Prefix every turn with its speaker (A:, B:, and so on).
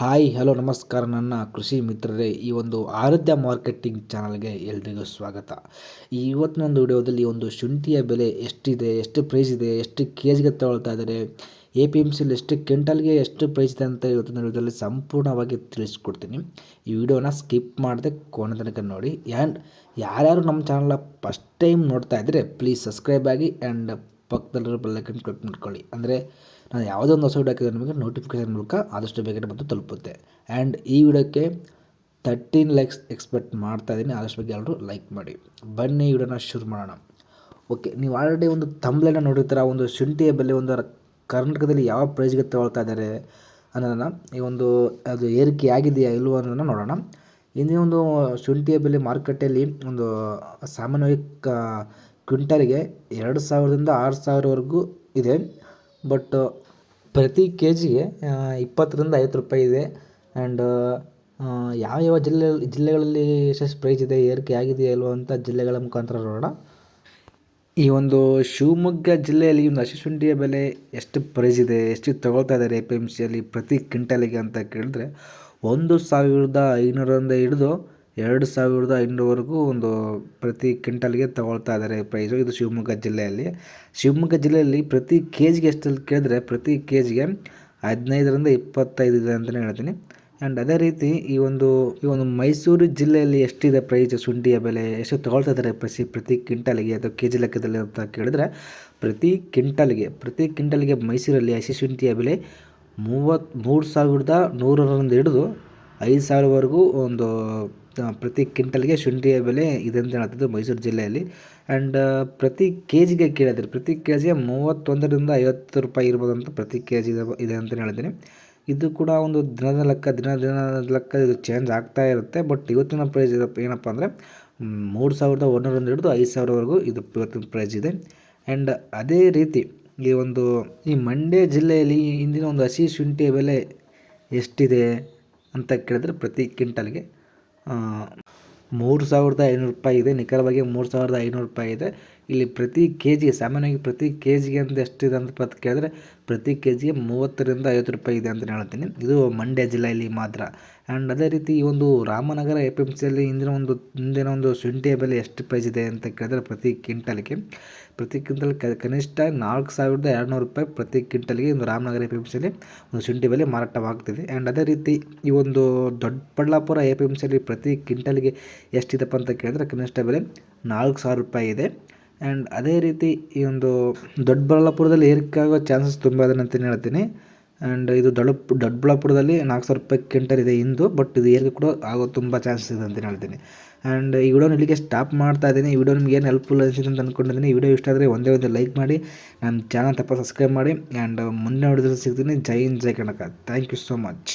A: Hi, hello, ನಮಸ್ಕಾರ ನನ್ನ ಕೃಷಿ ಮಿತ್ರರೇ. ಈ ಒಂದು ಆರಾಧ್ಯ ಮಾರ್ಕೆಟಿಂಗ್ ಚಾನಲ್ಗೆ ಎಲ್ರಿಗೂ ಸ್ವಾಗತ. ಈ ಇವತ್ತಿನ ಒಂದು ವಿಡಿಯೋದಲ್ಲಿ ಒಂದು ಶುಂಠಿಯ ಬೆಲೆ ಎಷ್ಟಿದೆ, ಎಷ್ಟು ಪ್ರೈಸ್ ಇದೆ, ಎಷ್ಟು ಕೆ ಜಿಗೆ ತಗೊಳ್ತಾ ಇದ್ದಾರೆ, ಎ ಪಿ ಎಂ ಸಿಲಿ ಎಷ್ಟು ಕ್ವಿಂಟಲ್ಗೆ ಎಷ್ಟು ಪ್ರೈಸ್ ಇದೆ ಅಂತ ಇವತ್ತಿನ ವಿಡಿಯೋದಲ್ಲಿ ಸಂಪೂರ್ಣವಾಗಿ ತಿಳಿಸ್ಕೊಡ್ತೀನಿ. ಈ ವಿಡಿಯೋನ ಸ್ಕಿಪ್ ಮಾಡದೆ ಕೋಣ ತನಕ ನೋಡಿ. ಆ್ಯಂಡ್ ಯಾರ್ಯಾರು ನಮ್ಮ ಚಾನಲ್ನ ಫಸ್ಟ್ ಟೈಮ್ ನೋಡ್ತಾ ಇದ್ದರೆ ಪ್ಲೀಸ್ ಸಬ್ಸ್ಕ್ರೈಬ್ ಆಗಿ ಆ್ಯಂಡ್ ಪಕ್ಕದಲ್ಲಿರೋ ಬೆಲ್ಲೈಕನ್ ಕ್ಲಿಕ್ ಮಾಡ್ಕೊಳ್ಳಿ. ಅಂದರೆ ನಾನು ಯಾವುದೋ ಒಂದು ಹೊಸ ವೀಡಿಯೋ ಹಾಕಿದ್ರೆ ನಿಮಗೆ ನೋಟಿಫಿಕೇಶನ್ ಮೂಲಕ ಆದಷ್ಟು ಬೇಗನೆ ಬಂದು ತಲುಪುತ್ತೆ. ಆ್ಯಂಡ್ ಈ ವಿಡಿಯೋಕ್ಕೆ ತರ್ಟೀನ್ ಲೈಕ್ಸ್ ಎಕ್ಸ್ಪೆಕ್ಟ್ ಮಾಡ್ತಾ ಇದ್ದೀನಿ. ಆದಷ್ಟು ಬಗ್ಗೆ ಎಲ್ಲರೂ ಲೈಕ್ ಮಾಡಿ. ಬನ್ನಿ ಈ ವಿಡಿಯೋನ ಶುರು ಮಾಡೋಣ. ಓಕೆ ನೀವು ಆಲ್ರೆಡಿ ಒಂದು ತಂಬ್ಲೆನ ನೋಡಿರ್ತೀರ? ಒಂದು ಶುಂಠಿಯ ಬೆಲೆ ಒಂದು ಕರ್ನಾಟಕದಲ್ಲಿ ಯಾವ ಪ್ರೈಸ್ಗೆ ತಗೊಳ್ತಾ ಇದ್ದಾರೆ ಅನ್ನೋದನ್ನು ಈ ಒಂದು ಅದು ಏರಿಕೆ ಆಗಿದೆಯಾ ಇಲ್ವೋ ಅನ್ನೋದನ್ನು ನೋಡೋಣ. ಇಂದಿನ ಒಂದು ಶುಂಠಿಯ ಬೆಲೆ ಮಾರುಕಟ್ಟೆಯಲ್ಲಿ ಒಂದು ಸಾಮಾನ್ಯವಾಗಿ ಕ್ವಿಂಟಲ್ಗೆ ಎರಡು ಸಾವಿರದಿಂದ ಆರು ಸಾವಿರವರೆಗೂ ಇದೆ. ಬಟ್, ಪ್ರತಿ ಕೆ ಜಿಗೆ ಇಪ್ಪತ್ತರಿಂದ ಐವತ್ತು ರೂಪಾಯಿ ಇದೆ. ಆ್ಯಂಡ್ ಯಾವ ಯಾವ ಜಿಲ್ಲೆ, ಜಿಲ್ಲೆಗಳಲ್ಲಿ ಎಷ್ಟೆಷ್ಟು ಪ್ರೈಸ್ ಇದೆ, ಏರಿಕೆ ಆಗಿದೆಯಾ ಇಲ್ವಾ ಅಂತ ಜಿಲ್ಲೆಗಳ ಮುಖಾಂತರ ನೋಡೋಣ. ಈ ಒಂದು ಶಿವಮೊಗ್ಗ ಜಿಲ್ಲೆಯಲ್ಲಿ ಒಂದು ಹಸಿ ಶುಂಠಿಯ ಬೆಲೆ ಎಷ್ಟು ಪ್ರೈಸ್ ಇದೆ, ಎಷ್ಟು ತಗೊಳ್ತಾ ಇದ್ದಾರೆ ಎ ಪಿ ಎಂ ಸಿಯಲ್ಲಿ ಪ್ರತಿ ಕ್ವಿಂಟಲಿಗೆ ಅಂತ ಕೇಳಿದ್ರೆ, ಒಂದು ಸಾವಿರದ ಐನೂರರಿಂದ ಹಿಡಿದು ಎರಡು ಸಾವಿರದ ಐನೂರವರೆಗೂ ಒಂದು ಪ್ರತಿ ಕ್ವಿಂಟಲ್ಗೆ ತಗೊಳ್ತಾ ಇದ್ದಾರೆ ಪ್ರೈಸು ಇದು ಶಿವಮೊಗ್ಗ ಜಿಲ್ಲೆಯಲ್ಲಿ. ಶಿವಮೊಗ್ಗ ಜಿಲ್ಲೆಯಲ್ಲಿ ಪ್ರತಿ ಕೆ ಜಿಗೆ ಎಷ್ಟು ಕೇಳಿದ್ರೆ ಪ್ರತಿ ಕೆ ಜಿಗೆ ಹದಿನೈದರಿಂದ ಇಪ್ಪತ್ತೈದು ಇದೆ ಅಂತಲೇ ಹೇಳ್ತೀನಿ. ಆ್ಯಂಡ್ ಅದೇ ರೀತಿ ಈ ಒಂದು ಈ ಒಂದು ಮೈಸೂರು ಜಿಲ್ಲೆಯಲ್ಲಿ ಎಷ್ಟಿದೆ ಪ್ರೈಸು ಶುಂಠಿಯ ಬೆಲೆ ಎಷ್ಟು ತಗೊಳ್ತಾ ಇದ್ದಾರೆ ಪ್ರಸಿ ಪ್ರತಿ ಕ್ವಿಂಟಲ್ಗೆ ಅಥವಾ ಕೆ ಜಿ ಲೆಕ್ಕದಲ್ಲಿ ಅಂತ ಕೇಳಿದ್ರೆ ಪ್ರತಿ ಕ್ವಿಂಟಲ್ಗೆ ಪ್ರತಿ ಕ್ವಿಂಟಲ್ಗೆ ಮೈಸೂರಲ್ಲಿ ಹಸಿ ಶುಂಠಿಯ ಬೆಲೆ ಮೂವತ್ತು, ಮೂರು ಸಾವಿರದ ನೂರರಿಂದ ಹಿಡಿದು ಐದು ಸಾವಿರವರೆಗೂ ಒಂದು ಪ್ರತಿ ಕ್ವಿಂಟಲ್ಗೆ ಶುಂಠಿಯ ಬೆಲೆ ಇದೆ ಅಂತ ಹೇಳ್ತಿದ್ದು ಮೈಸೂರು ಜಿಲ್ಲೆಯಲ್ಲಿ. ಆ್ಯಂಡ್ ಪ್ರತಿ ಕೆ ಜಿಗೆ ಕೇಳಿದ್ರೆ, ಪ್ರತಿ ಕೆ ಜಿಗೆ ಮೂವತ್ತೊಂದರಿಂದ ಐವತ್ತು ರೂಪಾಯಿ ಇರ್ಬೋದು ಅಂತ ಪ್ರತಿ ಕೆ ಜಿ ಇದೆ ಅಂತ ಹೇಳಿದ್ದೀನಿ. ಇದು ಕೂಡ ಒಂದು ದಿನದ ಲೆಕ್ಕ, ದಿನ ದಿನದ ಲೆಕ್ಕ ಇದು ಚೇಂಜ್ ಆಗ್ತಾ ಇರುತ್ತೆ. ಬಟ್ ಇವತ್ತಿನ ಪ್ರೈಸ್ ಏನಪ್ಪ ಅಂದರೆ, ಮೂರು ಸಾವಿರದ ಒಂದೂರಿಂದ ಹಿಡಿದು ಐದು ಸಾವಿರವರೆಗೂ ಇದು ಇವತ್ತಿನ ಪ್ರೈಸ್ ಇದೆ. ಆ್ಯಂಡ್ ಅದೇ ರೀತಿ ಈ ಒಂದು, ಈ ಮಂಡ್ಯ ಜಿಲ್ಲೆಯಲ್ಲಿ ಇಂದಿನ ಒಂದು ಹಸಿ ಶುಂಠಿಯ ಬೆಲೆ ಎಷ್ಟಿದೆ? ಅಂತ ಕೇಳಿದ್ರೆ ಪ್ರತಿ ಕ್ವಿಂಟಲ್ಗೆ ಮೂರು ಸಾವಿರದ ಐನೂರು ರೂಪಾಯಿ ಇದೆ. ನಿಖರವಾಗಿ ಮೂರು ಸಾವಿರದ ಐನೂರು ರೂಪಾಯಿ ಇದೆ. ಇಲ್ಲಿ ಪ್ರತಿ ಕೆ ಜಿಗೆ ಸಾಮಾನ್ಯವಾಗಿ ಪ್ರತಿ ಕೆ ಜಿಗೆ ಅಂತ ಎಷ್ಟಿದೆ ಅಂತ ಕೇಳಿದ್ರೆ ಪ್ರತಿ ಕೆ ಜಿಗೆ ಮೂವತ್ತರಿಂದ ಐವತ್ತು ರೂಪಾಯಿ ಇದೆ ಅಂತ ಹೇಳ್ತೀನಿ. ಇದು ಮಂಡ್ಯ ಜಿಲ್ಲೆಯಲ್ಲಿ ಮಾತ್ರ. ಆ್ಯಂಡ್ ಅದೇ ರೀತಿ ಈ ಒಂದು ರಾಮನಗರ ಎ ಪಿ ಎಂ ಸಿಯಲ್ಲಿ ಇಂದಿನ ಒಂದು ಇಂದಿನ ಒಂದು ಶುಂಠಿಯ ಬೆಲೆ ಎಷ್ಟು ಪ್ರೈಸ್ ಇದೆ ಅಂತ ಕೇಳಿದ್ರೆ ಪ್ರತಿ ಕ್ವಿಂಟಲ್ಗೆ, ಪ್ರತಿ ಕ್ವಿಂಟಲ್ ಕನಿಷ್ಠ ನಾಲ್ಕು ಸಾವಿರದ ಎರಡುನೂರು ರೂಪಾಯಿ ಪ್ರತಿ ಕ್ವಿಂಟಲ್ಗೆ ಒಂದು ರಾಮನಗರ ಎ ಪಿ ಎಂ ಸಿಯಲ್ಲಿ ಒಂದು ಶುಂಠಿ ಬೆಲೆ ಮಾರಾಟವಾಗ್ತಿದೆ. ಆ್ಯಂಡ್ ಅದೇ ರೀತಿ ಈ ಒಂದು ದೊಡ್ಡಬಳ್ಳಾಪುರ ಎ ಪಿ ಎಂ ಸಿಯಲ್ಲಿ ಪ್ರತಿ ಕ್ವಿಂಟಲ್ಗೆ ಎಷ್ಟಿದೆಪ್ಪ ಅಂತ ಕೇಳಿದ್ರೆ ಕನಿಷ್ಠ ಬೆಲೆ ನಾಲ್ಕು ಸಾವಿರ ರೂಪಾಯಿ ಇದೆ. ಆ್ಯಂಡ್ ಅದೇ ರೀತಿ ಈ ಒಂದು ದೊಡ್ಡಬಳ್ಳಾಪುರದಲ್ಲಿ ಏರಿಕೆ ಆಗೋ ಚಾನ್ಸಸ್ ತುಂಬ ಇದೆ ಅಂತಲೇ ಹೇಳ್ತೀನಿ. ಆ್ಯಂಡ್ ಇದು ದೊಡ್ಡ ದೊಡ್ಡಬಳ್ಳಾಪುರದಲ್ಲಿ ನಾಲ್ಕು ಸಾವಿರ ರೂಪಾಯಿ ಕ್ವಿಂಟಲ್ ಇದೆ ಇಂದು ಬಟ್ ಇದು ಏರಿಕೆ ಕೂಡ ಆಗೋ ತುಂಬ ಚಾನ್ಸಸ್ ಇದೆ ಅಂತಲೇ ಹೇಳ್ತೀನಿ. ಆ್ಯಂಡ್ ಈ ವಿಡಿಯೋನ ಇಲ್ಲಿಗೆ ಸ್ಟಾಪ್ ಮಾಡ್ತಾ ಇದ್ದೀನಿ. ಈ ವಿಡಿಯೋ ನಿಮ್ಗೆ ಏನು ಹೆಲ್ಪ್ಫುಲ್ ಅನಿಸಿದೆ ಅಂತ ಅಂದ್ಕೊಂಡಿದ್ದೀನಿ ಈ ವಿಡಿಯೋ ಇಷ್ಟ ಆದರೆ ಒಂದೇ ಒಂದು ಲೈಕ್ ಮಾಡಿ ನಮ್ಮ ಚಾನಲ್ ತಪ್ಪ ಸಬ್ಸ್ಕ್ರೈಬ್ ಮಾಡಿ ಆ್ಯಂಡ್ ಮುಂದಿನ ವಿಡಿಯೋದಲ್ಲಿ ಸಿಗ್ತೀನಿ. ಜೈ ಇನ್ ಜೈ ಕನಕ. Thank you so much